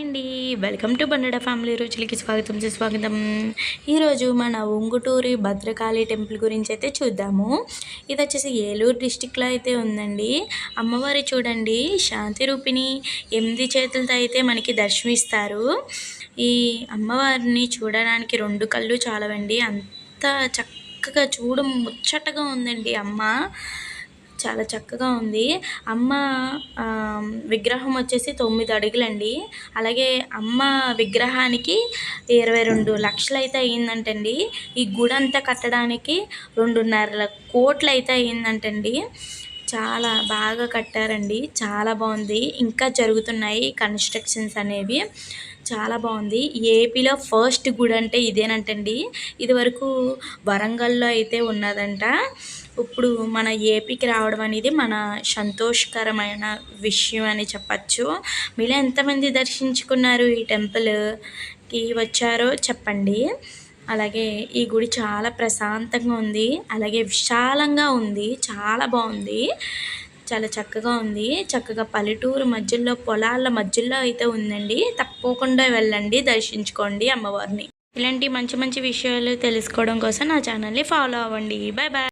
అండి. Welcome to బండడ family రుచులకి స్వాగతం సుస్వాగతం. ఈరోజు మన ఉంగుటూరి భద్రకాళి టెంపుల్ గురించి అయితే చూద్దాము. ఇది వచ్చేసి ఏలూరు డిస్టిక్లో అయితే ఉందండి. అమ్మవారి చూడండి శాంతి రూపిణి ఎనిమిది చేతులతో అయితే మనకి దర్శనమిస్తారు. ఈ అమ్మవారిని చూడడానికి రెండు కళ్ళు చాలవండి. అంత చక్కగా చూడ ముచ్చటగా ఉందండి అమ్మ. చాలా చక్కగా ఉంది. అమ్మ విగ్రహం వచ్చేసి తొమ్మిది అడుగులండి. అలాగే అమ్మ విగ్రహానికి ఇరవై రెండు లక్షలు అయితే అయ్యిందంటండి. ఈ గుడి అంతా కట్టడానికి రెండున్నర కోట్లు అయితే అయ్యిందంటండి. చాలా బాగా కట్టారండి. చాలా బాగుంది. ఇంకా జరుగుతున్నాయి కన్స్ట్రక్షన్స్ అనేవి. చాలా బాగుంది. ఏపీలో ఫస్ట్ గుడి అంటే ఇదేనంటండి. ఇది వరకు వరంగల్లో అయితే ఉన్నదంట. ఇప్పుడు మన ఏపీకి రావడం అనేది మన సంతోషకరమైన విషయం అని చెప్పచ్చు. మీలో ఎంతమంది దర్శించుకున్నారు ఈ టెంపుల్కి వచ్చారో చెప్పండి. అలాగే ఈ గుడి చాలా ప్రశాంతంగా ఉంది. అలాగే విశాలంగా ఉంది. చాలా బాగుంది. చాలా చక్కగా ఉంది. చక్కగా పల్లెటూరు మధ్యలో పొలాల మధ్యలో అయితే ఉందండి. తప్పకుండా వెళ్ళండి దర్శించుకోండి అమ్మవారిని. ఇలాంటి మంచి మంచి విషయాలు తెలుసుకోవడం కోసం నా ఛానల్ని ఫాలో అవ్వండి. Bye bye